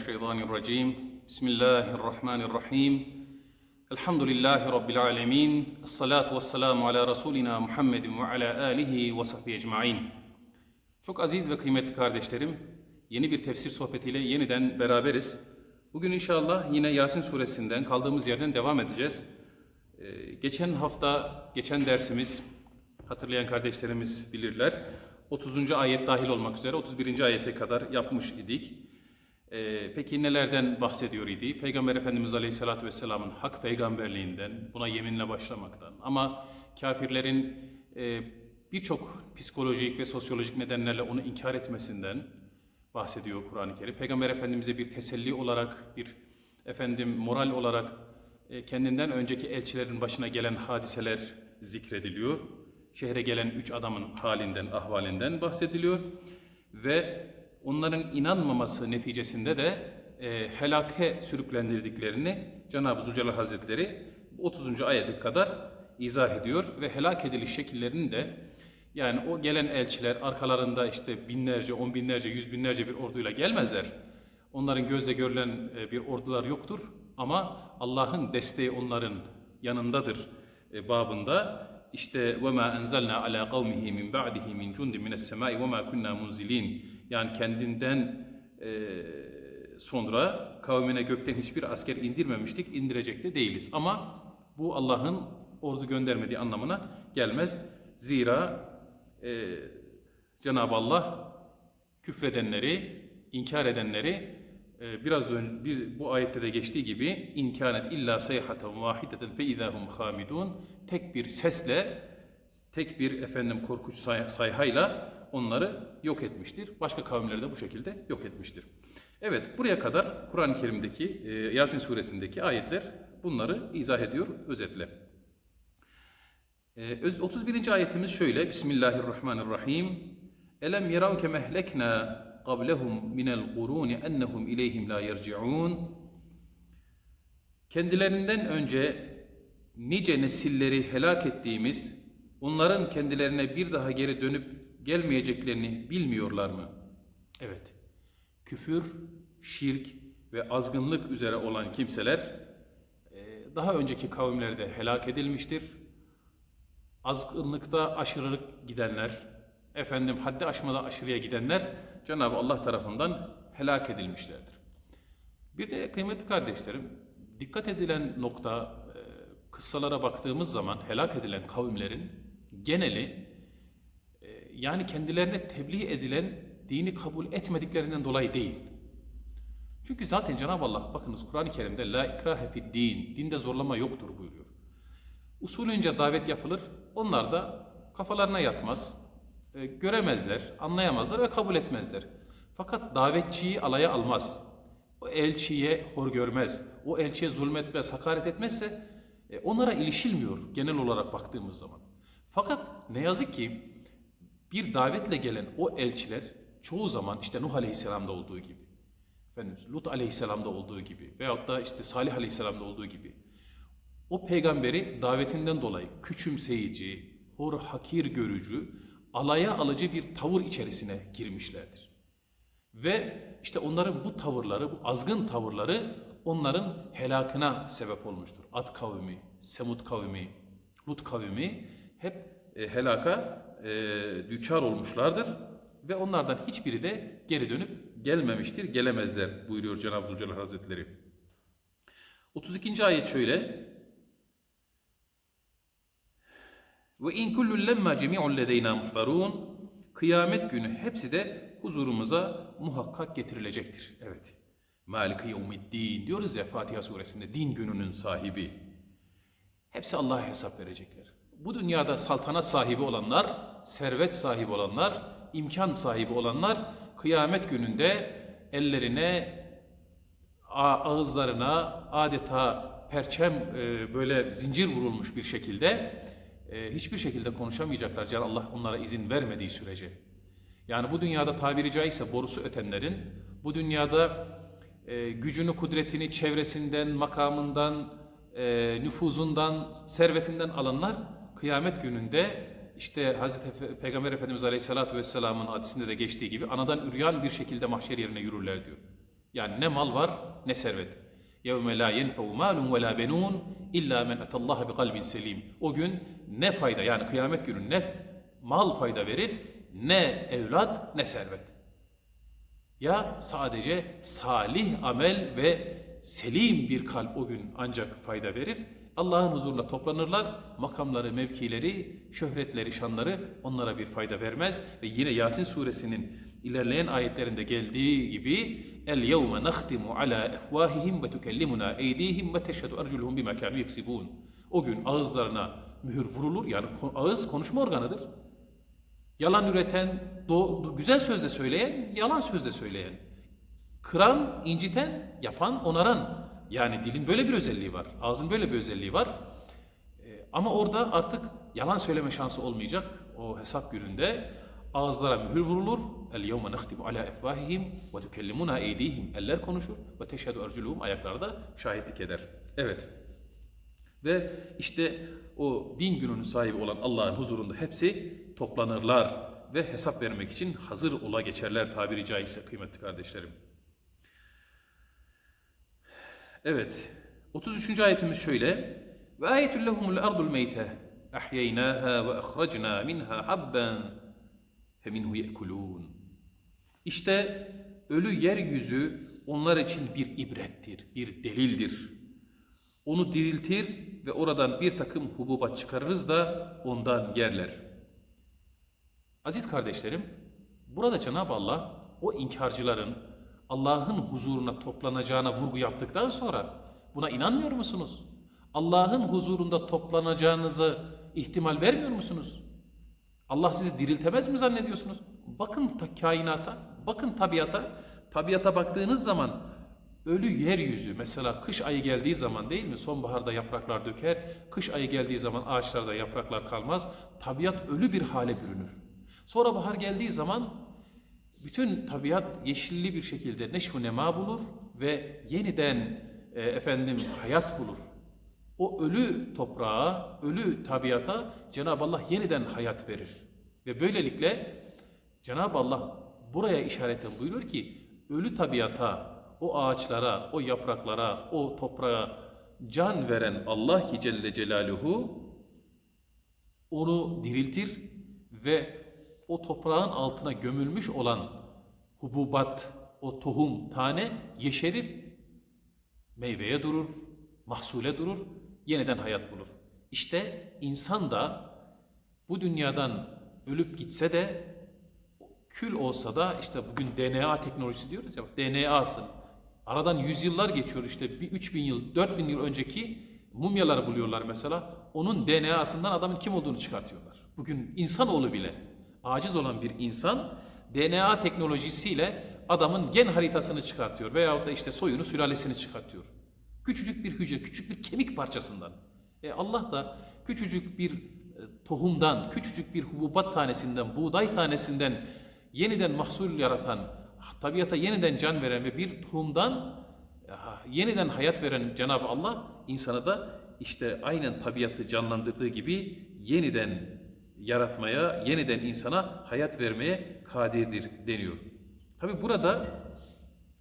الشيطان الرجيم بسم الله الرحمن الرحيم الحمد لله رب العالمين الصلاة والسلام على رسولنا Muhammed ve ala alihi ve sahbihi ecmain. Çok aziz ve kıymetli kardeşlerim, yeni bir tefsir sohbetiyle yeniden beraberiz. Bugün inşallah yine Yasin suresinden kaldığımız yerden devam edeceğiz. Ee, geçen hafta, geçen dersimiz, hatırlayan kardeşlerimiz bilirler, 30. ayet dahil olmak üzere 31. ayete kadar yapmış idik. Ee, peki nelerden bahsediyor idi? Peygamber Efendimiz Aleyhisselatü Vesselam'ın hak peygamberliğinden, buna yeminle başlamaktan ama kafirlerin e, birçok psikolojik ve sosyolojik nedenlerle onu inkar etmesinden bahsediyor Kur'an-ı Kerim. Peygamber Efendimiz'e bir teselli olarak, bir efendim moral olarak e, kendinden önceki elçilerin başına gelen hadiseler zikrediliyor. Şehre gelen üç adamın halinden, ahvalinden bahsediliyor. Ve onların inanmaması neticesinde de e, helake sürüklendirdiklerini Cenab-ı Zülcelal Hazretleri 30. ayete kadar izah ediyor ve helak ediliş şekillerini de yani o gelen elçiler arkalarında işte binlerce, on binlerce, yüz binlerce bir orduyla gelmezler. Onların gözle görülen e, bir ordular yoktur ama Allah'ın desteği onların yanındadır e, babında. İşte ve ma enzelna ala kavmihi min ba'dihi min cundin mine's semai ve ma munzilin. Yani kendinden e, sonra kavmine gökten hiçbir asker indirmemiştik, indirecek de değiliz. Ama bu Allah'ın ordu göndermediği anlamına gelmez. Zira e, Cenab-ı Allah küfredenleri, inkar edenleri e, biraz önce biz, bu ayette de geçtiği gibi inkânet illa sayhaten vahideten fe idahum hamidun tek bir sesle tek bir efendim korkunç say- sayhayla onları yok etmiştir. Başka kavimleri de bu şekilde yok etmiştir. Evet buraya kadar Kur'an-ı Kerim'deki e, Yasin suresindeki ayetler bunları izah ediyor özetle. Öz- 31. ayetimiz şöyle. Bismillahirrahmanirrahim. Elem yeravke mehlekna qablehum minel quruni ennehum ileyhim la yerciun. Kendilerinden önce nice nesilleri helak ettiğimiz, onların kendilerine bir daha geri dönüp gelmeyeceklerini bilmiyorlar mı? Evet. Küfür, şirk ve azgınlık üzere olan kimseler e, daha önceki kavimlerde helak edilmiştir azgınlıkta aşırılık gidenler, efendim haddi aşmada aşırıya gidenler Cenab-ı Allah tarafından helak edilmişlerdir. Bir de kıymetli kardeşlerim, dikkat edilen nokta, e, kıssalara baktığımız zaman helak edilen kavimlerin geneli, yani kendilerine tebliğ edilen dini kabul etmediklerinden dolayı değil. Çünkü zaten Cenab-ı Allah bakınız Kur'an-ı Kerim'de la ikrahe fid din, dinde zorlama yoktur buyuruyor. Usulünce davet yapılır. Onlar da kafalarına yatmaz. e, göremezler, anlayamazlar ve kabul etmezler. Fakat davetçiyi alaya almaz. O elçiye hor görmez. O elçiye zulmetmez, hakaret etmezse e, onlara ilişilmiyor genel olarak baktığımız zaman. Fakat ne yazık ki bir davetle gelen o elçiler çoğu zaman işte Nuh Aleyhisselam'da olduğu gibi, efendim Lut Aleyhisselam'da olduğu gibi veyahut da işte Salih Aleyhisselam'da olduğu gibi o peygamberi davetinden dolayı küçümseyici, hor hakir görücü, alaya alıcı bir tavır içerisine girmişlerdir. Ve işte onların bu tavırları, bu azgın tavırları onların helakına sebep olmuştur. Ad kavmi, Semud kavmi, Lut kavmi hep e, helaka e, düçar olmuşlardır. Ve onlardan hiçbiri de geri dönüp gelmemiştir, gelemezler buyuruyor Cenab-ı Zülcelal Hazretleri. 32. ayet şöyle. Ve in kullun lemma cemi'un ledeyna muhtarun. Kıyamet günü hepsi de huzurumuza muhakkak getirilecektir. Evet. Maliki yevmiddin diyoruz ya Fatiha suresinde din gününün sahibi. Hepsi Allah'a hesap verecekler. Bu dünyada saltanat sahibi olanlar, servet sahibi olanlar, imkan sahibi olanlar kıyamet gününde ellerine, ağızlarına adeta perçem e, böyle zincir vurulmuş bir şekilde e, hiçbir şekilde konuşamayacaklar. Cenab-ı Allah onlara izin vermediği sürece. Yani bu dünyada tabiri caizse borusu ötenlerin, bu dünyada e, gücünü, kudretini çevresinden, makamından, e, nüfuzundan, servetinden alanlar kıyamet gününde işte Hazreti Efe- Peygamber Efendimiz Aleyhisselatü Vesselam'ın hadisinde de geçtiği gibi anadan üryan bir şekilde mahşer yerine yürürler diyor. Yani ne mal var ne servet. يَوْمَ لَا يَنْفَوْ مَالٌ وَلَا بَنُونَ اِلَّا مَنْ اَتَى اللّٰهَ بِقَلْبٍ selim. O gün ne fayda yani kıyamet günü ne mal fayda verir ne evlat ne servet. Ya sadece salih amel ve selim bir kalp o gün ancak fayda verir. Allah'ın huzuruna toplanırlar. Makamları, mevkileri, şöhretleri, şanları onlara bir fayda vermez. Ve yine Yasin suresinin ilerleyen ayetlerinde geldiği gibi El yevme nahtimu ala efvahihim ve tukellimuna eydihim ve teşhedü erculuhum bima kânu yeksibûn. O gün ağızlarına mühür vurulur. Yani ağız konuşma organıdır. Yalan üreten, do- güzel sözle söyleyen, yalan sözle söyleyen. Kıran, inciten, yapan, onaran. Yani dilin böyle bir özelliği var. Ağzın böyle bir özelliği var. Ee, ama orada artık yalan söyleme şansı olmayacak. O hesap gününde ağızlara mühür vurulur. El yevme nehtimu ala efvahihim ve tukellimuna eydihim. Eller konuşur ve teşhedü erculuhum ayakları da şahitlik eder. Evet. Ve işte o din gününün sahibi olan Allah'ın huzurunda hepsi toplanırlar ve hesap vermek için hazır ola geçerler tabiri caizse kıymetli kardeşlerim. Evet. 33. ayetimiz şöyle. Ve ayetul lehumul ardul meyte ahyeynaha ve ahracna minha habben feminhu yekulun. İşte ölü yeryüzü onlar için bir ibrettir, bir delildir. Onu diriltir ve oradan bir takım hububat çıkarırız da ondan yerler. Aziz kardeşlerim, burada Cenab-ı Allah o inkarcıların Allah'ın huzuruna toplanacağına vurgu yaptıktan sonra buna inanmıyor musunuz? Allah'ın huzurunda toplanacağınızı ihtimal vermiyor musunuz? Allah sizi diriltemez mi zannediyorsunuz? Bakın ta kainata, bakın tabiata. Tabiata baktığınız zaman ölü yeryüzü mesela kış ayı geldiği zaman değil mi? Sonbaharda yapraklar döker, kış ayı geldiği zaman ağaçlarda yapraklar kalmaz. Tabiat ölü bir hale bürünür. Sonra bahar geldiği zaman bütün tabiat yeşilli bir şekilde neşvu nema bulur ve yeniden e, efendim hayat bulur. O ölü toprağa, ölü tabiata Cenab-ı Allah yeniden hayat verir. Ve böylelikle Cenab-ı Allah buraya işareten buyuruyor ki ölü tabiata, o ağaçlara, o yapraklara, o toprağa can veren Allah ki Celle Celaluhu onu diriltir ve o toprağın altına gömülmüş olan hububat, o tohum, tane yeşerir, meyveye durur, mahsule durur, yeniden hayat bulur. İşte insan da bu dünyadan ölüp gitse de kül olsa da işte bugün DNA teknolojisi diyoruz ya DNA'sın. Aradan yüzyıllar geçiyor işte bir 3000 yıl, 4000 yıl önceki mumyaları buluyorlar mesela. Onun DNA'sından adamın kim olduğunu çıkartıyorlar. Bugün insanoğlu bile aciz olan bir insan DNA teknolojisiyle adamın gen haritasını çıkartıyor veyahut da işte soyunu, sülalesini çıkartıyor. Küçücük bir hücre, küçük bir kemik parçasından. E Allah da küçücük bir e, tohumdan, küçücük bir hububat tanesinden, buğday tanesinden yeniden mahsul yaratan, tabiata yeniden can veren ve bir tohumdan e, yeniden hayat veren Cenab-ı Allah insanı da işte aynen tabiatı canlandırdığı gibi yeniden yaratmaya, yeniden insana hayat vermeye kadirdir deniyor. Tabi burada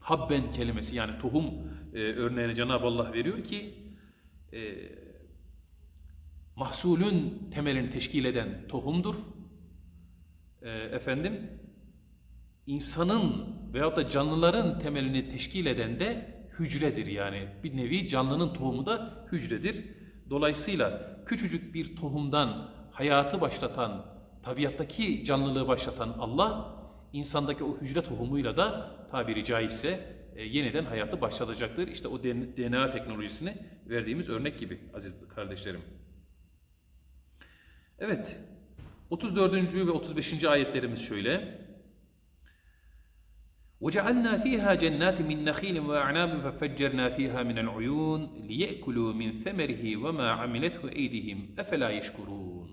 habben kelimesi yani tohum e, örneğini Cenab-ı Allah veriyor ki e, mahsulün temelini teşkil eden tohumdur. E, efendim insanın veyahut da canlıların temelini teşkil eden de hücredir yani. Bir nevi canlının tohumu da hücredir. Dolayısıyla küçücük bir tohumdan hayatı başlatan, tabiattaki canlılığı başlatan Allah, insandaki o hücre tohumuyla da tabiri caizse e, yeniden hayatı başlatacaktır. İşte o DNA teknolojisini verdiğimiz örnek gibi aziz kardeşlerim. Evet, 34. ve 35. ayetlerimiz şöyle. وجعلنا فيها جنات من نخيل وأعناب ففجرنا فيها من العيون ليأكلوا من ثمره وما عملته أيديهم أفلا يشكرون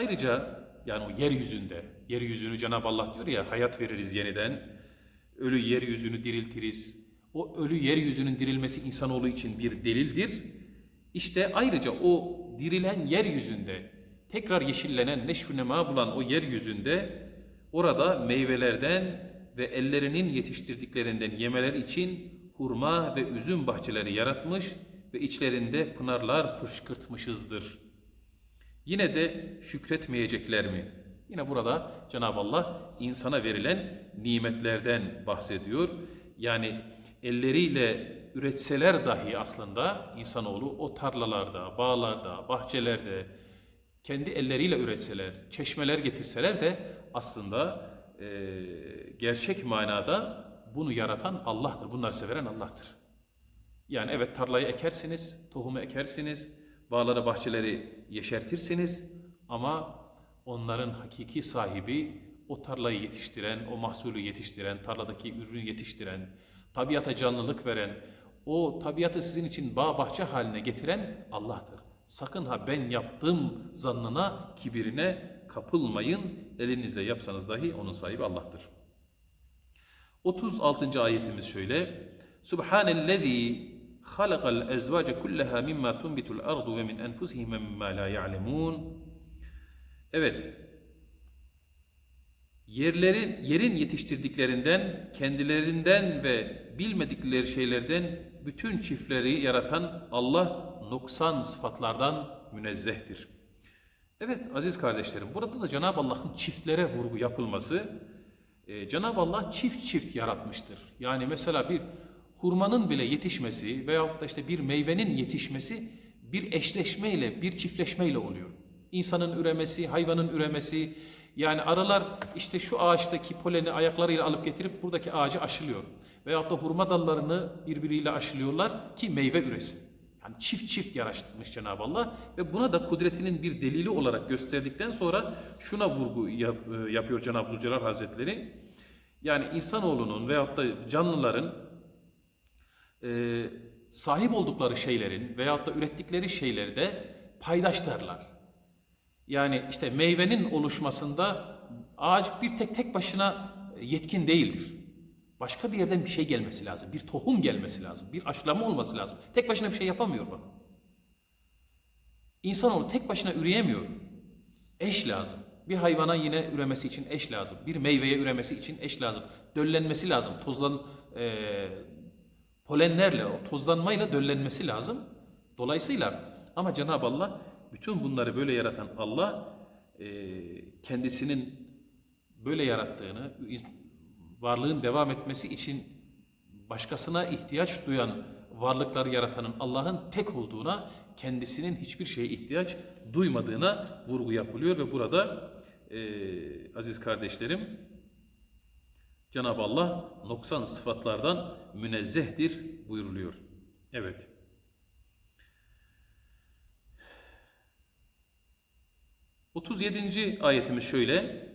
Ayrıca yani o yeryüzünde, yeryüzünü Cenab-ı Allah diyor ya hayat veririz yeniden, ölü yeryüzünü diriltiriz. O ölü yeryüzünün dirilmesi insanoğlu için bir delildir. İşte ayrıca o dirilen yeryüzünde, tekrar yeşillenen, nema bulan o yeryüzünde orada meyvelerden ve ellerinin yetiştirdiklerinden yemeleri için hurma ve üzüm bahçeleri yaratmış ve içlerinde pınarlar fışkırtmışızdır. Yine de şükretmeyecekler mi? Yine burada Cenab-ı Allah insana verilen nimetlerden bahsediyor. Yani elleriyle üretseler dahi aslında insanoğlu o tarlalarda, bağlarda, bahçelerde kendi elleriyle üretseler, çeşmeler getirseler de aslında e, gerçek manada bunu yaratan Allah'tır. Bunları severen Allah'tır. Yani evet tarlayı ekersiniz, tohumu ekersiniz, bağları bahçeleri yeşertirsiniz ama onların hakiki sahibi o tarlayı yetiştiren, o mahsulü yetiştiren, tarladaki ürünü yetiştiren, tabiata canlılık veren, o tabiatı sizin için bağ bahçe haline getiren Allah'tır. Sakın ha ben yaptım zannına, kibirine kapılmayın. Elinizle yapsanız dahi onun sahibi Allah'tır. 36. ayetimiz şöyle. Subhanellezi kullaha mimma tunbitul ardu ve min enfusihim ve mimma la ya'lemun. Evet. Yerlerin yerin yetiştirdiklerinden, kendilerinden ve bilmedikleri şeylerden bütün çiftleri yaratan Allah noksan sıfatlardan münezzehtir. Evet aziz kardeşlerim burada da Cenab-ı Allah'ın çiftlere vurgu yapılması e, Cenab-ı Allah çift çift yaratmıştır. Yani mesela bir hurmanın bile yetişmesi veyahut da işte bir meyvenin yetişmesi bir eşleşmeyle, bir çiftleşmeyle oluyor. İnsanın üremesi, hayvanın üremesi, yani arılar işte şu ağaçtaki poleni ayaklarıyla alıp getirip buradaki ağacı aşılıyor. Veyahut da hurma dallarını birbiriyle aşılıyorlar ki meyve üresin. Yani çift çift yaratmış Cenab-ı Allah ve buna da kudretinin bir delili olarak gösterdikten sonra şuna vurgu yap, e, yapıyor Cenab-ı Zülcelal Hazretleri. Yani insanoğlunun veyahut da canlıların e, sahip oldukları şeylerin veyahut da ürettikleri şeyleri de paydaşlarlar. Yani işte meyvenin oluşmasında ağaç bir tek tek başına yetkin değildir. Başka bir yerden bir şey gelmesi lazım. Bir tohum gelmesi lazım. Bir aşılama olması lazım. Tek başına bir şey yapamıyor bak. İnsanoğlu tek başına üreyemiyor. Eş lazım. Bir hayvana yine üremesi için eş lazım. Bir meyveye üremesi için eş lazım. Döllenmesi lazım. Tozlan, e, polenlerle, o tozlanmayla döllenmesi lazım. Dolayısıyla ama Cenab-ı Allah bütün bunları böyle yaratan Allah e, kendisinin böyle yarattığını, varlığın devam etmesi için başkasına ihtiyaç duyan varlıkları yaratanın Allah'ın tek olduğuna, kendisinin hiçbir şeye ihtiyaç duymadığına vurgu yapılıyor ve burada e, aziz kardeşlerim Cenab-ı Allah noksan sıfatlardan münezzehtir buyuruluyor. Evet. Otuz yedinci ayetimiz şöyle.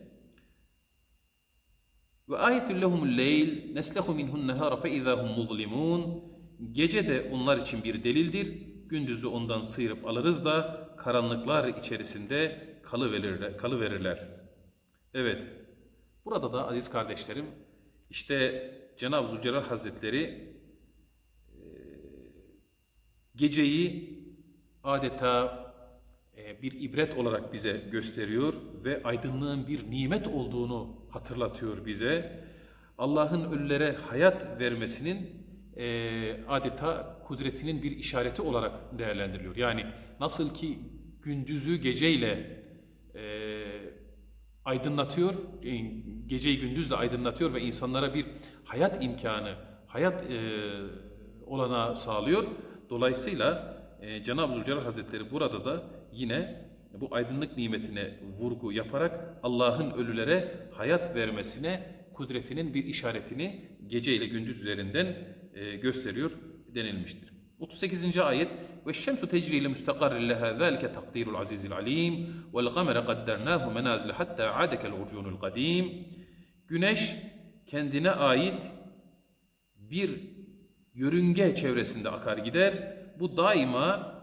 Ve ayetül lehumul leyl neslehu minhun nehara fe muzlimun. Gece de onlar için bir delildir. Gündüzü ondan sıyırıp alırız da karanlıklar içerisinde kalıverirler. kalıverirler. Evet. Burada da aziz kardeşlerim işte Cenab-ı Zülcelal Hazretleri geceyi adeta bir ibret olarak bize gösteriyor ve aydınlığın bir nimet olduğunu hatırlatıyor bize. Allah'ın ölülere hayat vermesinin adeta kudretinin bir işareti olarak değerlendiriliyor. Yani nasıl ki gündüzü geceyle aydınlatıyor, geceyi gündüzle aydınlatıyor ve insanlara bir hayat imkanı, hayat olana sağlıyor. Dolayısıyla Cenab-ı Zülcelal Hazretleri burada da yine bu aydınlık nimetine vurgu yaparak Allah'ın ölülere hayat vermesine kudretinin bir işaretini gece ile gündüz üzerinden e, gösteriyor denilmiştir. 38. ayet ile müstakarrin leha zâlike takdirul azizil alim vel gamere kaddernahu menazile hatta adekel urcunul kadim Güneş kendine ait bir yörünge çevresinde akar gider. Bu daima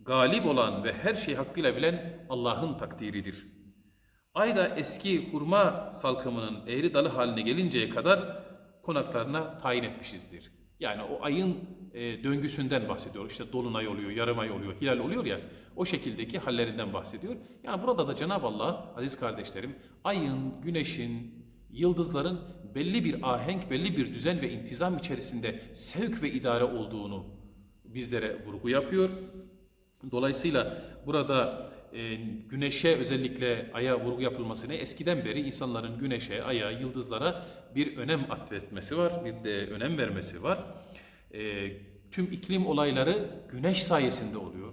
galip olan ve her şey hakkıyla bilen Allah'ın takdiridir. Ay da eski hurma salkımının eğri dalı haline gelinceye kadar konaklarına tayin etmişizdir. Yani o ayın e, döngüsünden bahsediyor. İşte dolunay oluyor, yarım ay oluyor, hilal oluyor ya. O şekildeki hallerinden bahsediyor. Yani burada da Cenab-ı Allah aziz kardeşlerim ayın, güneşin yıldızların belli bir ahenk, belli bir düzen ve intizam içerisinde sevk ve idare olduğunu bizlere vurgu yapıyor. Dolayısıyla burada e, güneşe özellikle aya vurgu yapılmasını eskiden beri insanların güneşe, aya, yıldızlara bir önem atfetmesi var, bir de önem vermesi var. E, tüm iklim olayları güneş sayesinde oluyor.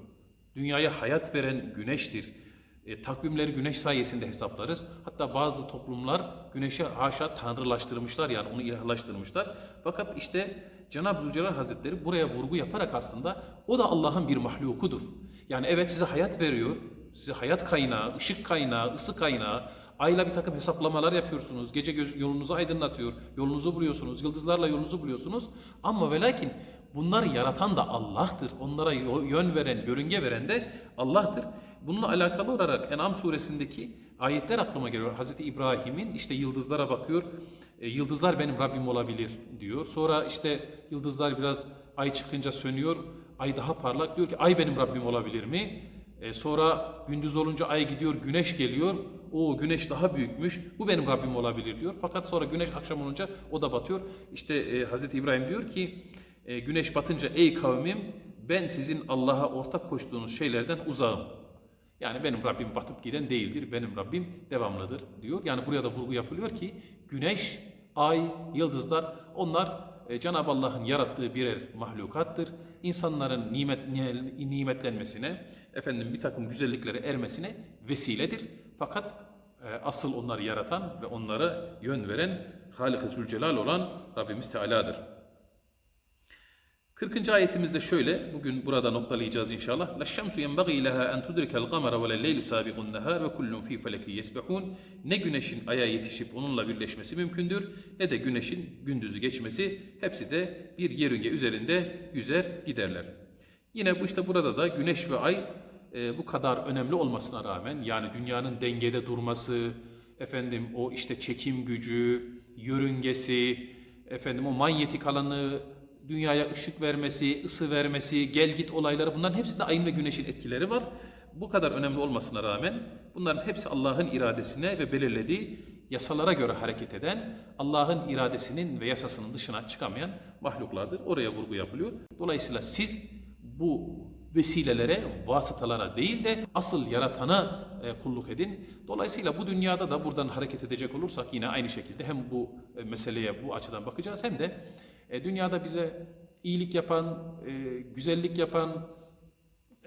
Dünyaya hayat veren güneştir. E, takvimleri güneş sayesinde hesaplarız. Hatta bazı toplumlar güneşi haşa tanrılaştırmışlar yani onu ilahlaştırmışlar. Fakat işte Cenab-ı Zülcelal Hazretleri buraya vurgu yaparak aslında o da Allah'ın bir mahlukudur. Yani evet size hayat veriyor, size hayat kaynağı, ışık kaynağı, ısı kaynağı, ayla bir takım hesaplamalar yapıyorsunuz, gece göz, yolunuzu aydınlatıyor, yolunuzu buluyorsunuz, yıldızlarla yolunuzu buluyorsunuz. Ama ve lakin bunları yaratan da Allah'tır. Onlara yön veren, yörünge veren de Allah'tır. Bununla alakalı olarak En'am suresindeki ayetler aklıma geliyor. Hazreti İbrahim'in işte yıldızlara bakıyor. E, yıldızlar benim Rabbim olabilir diyor. Sonra işte yıldızlar biraz ay çıkınca sönüyor. Ay daha parlak diyor ki ay benim Rabbim olabilir mi? E, sonra gündüz olunca ay gidiyor, güneş geliyor. O güneş daha büyükmüş. Bu benim Rabbim olabilir diyor. Fakat sonra güneş akşam olunca o da batıyor. İşte e, Hazreti İbrahim diyor ki e, güneş batınca ey kavmim ben sizin Allah'a ortak koştuğunuz şeylerden uzağım. Yani benim Rabbim batıp giden değildir, benim Rabbim devamlıdır diyor. Yani buraya da vurgu yapılıyor ki güneş, ay, yıldızlar onlar e, Cenab-ı Allah'ın yarattığı birer mahlukattır. İnsanların nimet, ni- nimetlenmesine, efendim bir takım güzelliklere ermesine vesiledir. Fakat e, asıl onları yaratan ve onlara yön veren Halik-i Zülcelal olan Rabbimiz Teala'dır. 40. ayetimizde şöyle, bugün burada noktalayacağız inşallah. La şemsu yenbagî leha en tudrikel gamara ve leylu sabiqun nehar ve kullun fi feleki yesbehun. Ne güneşin aya yetişip onunla birleşmesi mümkündür ne de güneşin gündüzü geçmesi. Hepsi de bir yörünge üzerinde yüzer giderler. Yine bu işte burada da güneş ve ay e, bu kadar önemli olmasına rağmen yani dünyanın dengede durması, efendim o işte çekim gücü, yörüngesi, efendim o manyetik alanı dünyaya ışık vermesi, ısı vermesi, gel git olayları bunların hepsinde ayın ve güneşin etkileri var. Bu kadar önemli olmasına rağmen bunların hepsi Allah'ın iradesine ve belirlediği yasalara göre hareket eden, Allah'ın iradesinin ve yasasının dışına çıkamayan mahluklardır. Oraya vurgu yapılıyor. Dolayısıyla siz bu vesilelere, vasıtalara değil de asıl yaratana e, kulluk edin. Dolayısıyla bu dünyada da buradan hareket edecek olursak yine aynı şekilde hem bu e, meseleye bu açıdan bakacağız hem de e, dünyada bize iyilik yapan, e, güzellik yapan,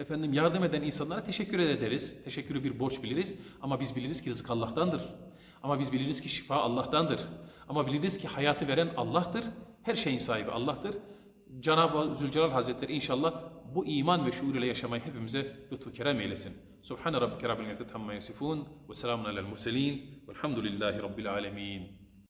efendim yardım eden insanlara teşekkür ederiz. Teşekkürü bir borç biliriz. Ama biz biliriz ki rızık Allah'tandır. Ama biz biliriz ki şifa Allah'tandır. Ama biliriz ki hayatı veren Allah'tır. Her şeyin sahibi Allah'tır. Cenab-ı Zülcelal Hazretleri inşallah bu iman ve şuur ile yaşamayı hepimize lütfu kerem eylesin. Subhane rabbike rabbil izzeti amma yasifun ve selamun alel murselin velhamdülillahi rabbil alemin.